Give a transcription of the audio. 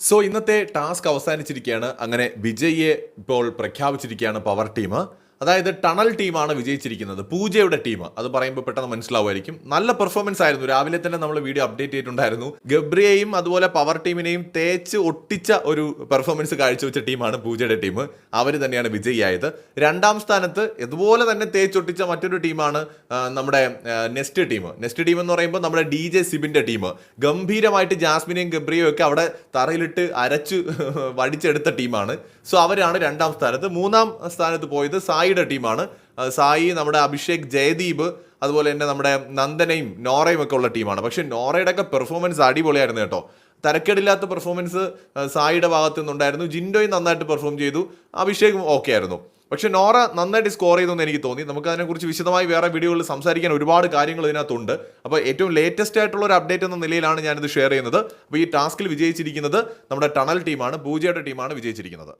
So ഇന്നത്തെ task അവസാനിച്ചിരിക്കുകയാണ്. അങ്ങനെ വിജയിയെ ഇപ്പോൾ പ്രഖ്യാപിച്ചിരിക്കുകയാണ് പവർ ടീം അതായത് ടണൽ ടീമാണ് വിജയിച്ചിരിക്കുന്നത്. പൂജയുടെ ടീം. അത് പറയുമ്പോൾ പെട്ടെന്ന് മനസ്സിലാവുമായിരിക്കും. നല്ല പെർഫോമൻസ് ആയിരുന്നു. രാവിലെ തന്നെ നമ്മൾ വീഡിയോ അപ്ഡേറ്റ് ചെയ്തിട്ടുണ്ടായിരുന്നു. ഗബ്രിയെയും അതുപോലെ പവർ ടീമിനെയും തേച്ച് ഒട്ടിച്ച ഒരു പെർഫോമൻസ് കാഴ്ചവെച്ച ടീമാണ് പൂജയുടെ ടീം. അവർ തന്നെയാണ് വിജയിയായത്. രണ്ടാം സ്ഥാനത്ത് ഇതുപോലെ തന്നെ തേച്ചൊട്ടിച്ച മറ്റൊരു ടീമാണ് നമ്മുടെ നെസ്റ്റ് ടീം. നെസ്റ്റ് ടീം എന്ന് പറയുമ്പോൾ നമ്മുടെ ഡി ജെ സിബിന്റെ ടീം. ഗംഭീരമായിട്ട് ജാസ്മിനെയും ഗബ്രിയെയും ഒക്കെ അവിടെ തറയിലിട്ട് അരച്ച് വടിച്ചെടുത്ത ടീമാണ്. സോ അവരാണ് രണ്ടാം സ്ഥാനത്ത്. മൂന്നാം സ്ഥാനത്ത് പോയത് സായിയുടെ ടീമാണ്. സായി നമ്മുടെ അഭിഷേക് ജയദീപ് അതുപോലെ തന്നെ നമ്മുടെ നന്ദനയും നോറയും ഒക്കെ ഉള്ള ടീമാണ്. പക്ഷെ നോറയുടെ ഒക്കെ പെർഫോമൻസ് അടിപൊളിയായിരുന്നു കേട്ടോ. തരക്കേടില്ലാത്ത പെർഫോമൻസ് സായിയുടെ ഭാഗത്തു നിന്നുണ്ടായിരുന്നു. ജിൻഡോയും നന്നായിട്ട് പെർഫോം ചെയ്തു. അഭിഷേകും ഓക്കെ ആയിരുന്നു. പക്ഷെ നോറ നന്നായിട്ട് സ്കോർ ചെയ്തെന്ന് എനിക്ക് തോന്നി. നമുക്ക് അതിനെക്കുറിച്ച് വിശദമായി വേറെ വീഡിയോകളിൽ സംസാരിക്കാൻ ഒരുപാട് കാര്യങ്ങൾ ഇതിനകത്തുണ്ട്. അപ്പോൾ ഏറ്റവും ലേറ്റസ്റ്റ് ആയിട്ടുള്ള ഒരു അപ്ഡേറ്റ് എന്ന നിലയിലാണ് ഞാനിത് ഷെയർ ചെയ്യുന്നത്. അപ്പോൾ ഈ ടാസ്കിൽ വിജയിച്ചിരിക്കുന്നത് നമ്മുടെ ടണൽ ടീമാണ് പൂജയുടെ ടീമാണ് വിജയിച്ചിരിക്കുന്നത്.